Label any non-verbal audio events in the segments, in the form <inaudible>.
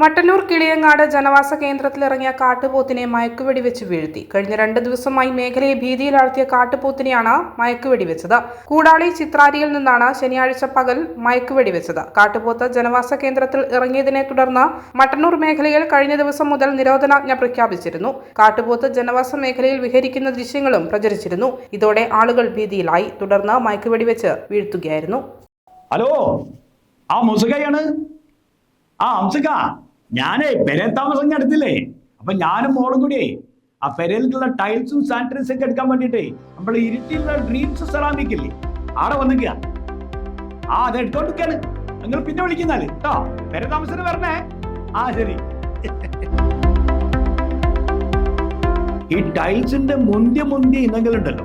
മട്ടന്നൂർ കിളിയങ്ങാട് ജനവാസ കേന്ദ്രത്തിലിറങ്ങിയ കാട്ടുപോത്തിനെ മയക്കുവെടി വെച്ച് വീഴ്ത്തി. കഴിഞ്ഞ രണ്ട് ദിവസമായി മേഖലയെ ഭീതിയിലാഴ്ത്തിയ കാട്ടുപോത്തിനെയാണ് മയക്കുവെടി വെച്ചത് കൂടാളി ചിത്രാരിയിൽ നിന്നാണ് ശനിയാഴ്ച പകൽ മയക്കുവെടി വെച്ചത് കാട്ടുപോത്ത് ജനവാസ കേന്ദ്രത്തിൽ ഇറങ്ങിയതിനെ തുടർന്ന് മട്ടന്നൂർ മേഖലയിൽ കഴിഞ്ഞ ദിവസം മുതൽ നിരോധനാജ്ഞ പ്രഖ്യാപിച്ചിരുന്നു. കാട്ടുപോത്ത് ജനവാസ മേഖലയിൽ വിഹരിക്കുന്ന ദൃശ്യങ്ങളും പ്രചരിച്ചിരുന്നു. ഇതോടെ ആളുകൾ ഭീതിയിലായി. തുടർന്ന് മയക്കുവെടി വെച്ച് വീഴ്ത്തുകയായിരുന്നു. ഹലോ ആ മുസുകയാണ്? ആ അംസുക ഞാനേ പെരേൽ താമസം ഞാൻ എടുത്തില്ലേ? അപ്പൊ ഞാനും മോളും കൂടിയേ ആ പെരയിലുള്ള ടൈൽസും സാനിറ്റൈസും ഒക്കെ എടുക്കാൻ വേണ്ടിട്ടേ നമ്മൾ ഇരുട്ടിലുള്ള ഡ്രീംസ് സെറാമിക് ഇല്ലേ? ആടെ വന്നിക്കുക. ആ അത് എടുത്തോണ്ടിരിക്കാണ്. നിങ്ങൾ പിന്നെ വിളിക്കുന്നാൽ കേട്ടോ പെര താമസത്തിന് വരണേ. ആ ശരി. ഈ ടൈൽസിന്റെ മുന്തിയ മുന്തിയ ഇനങ്ങളുണ്ടല്ലോ.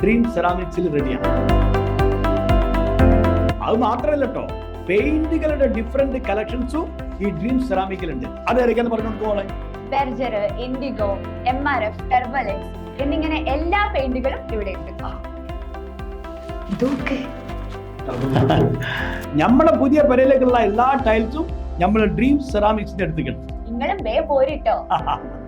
ഡ്രീം സെറാമിക്സിൽ റെഡിയാണ് അത് മാത്രമല്ല കേട്ടോ പെയിന്റുകളുടെ ഡിഫറെന്റ് കളക്ഷൻസും ഈ ഡ്രീം സെറാമിക്കിലുണ്ട് അതായിരിക്കാന്ന് പറഞ്ഞു നോക്കോളെ Berger Indigo M R F ടെർബലെക്സ് എന്നിങ്ങനെ എല്ലാ പെയിന്റുകളും ഇവിടെ ഉണ്ട്. നമ്മളെ പുതിയ പെരയിലേക്കുള്ള എല്ലാ ടൈൽസും നമ്മൾ ഡ്രീം സെറാമിക്സിന്റെ എടുത്തിട്ടുണ്ട് നിങ്ങളും വേ പോരിട്ടോ <laughs>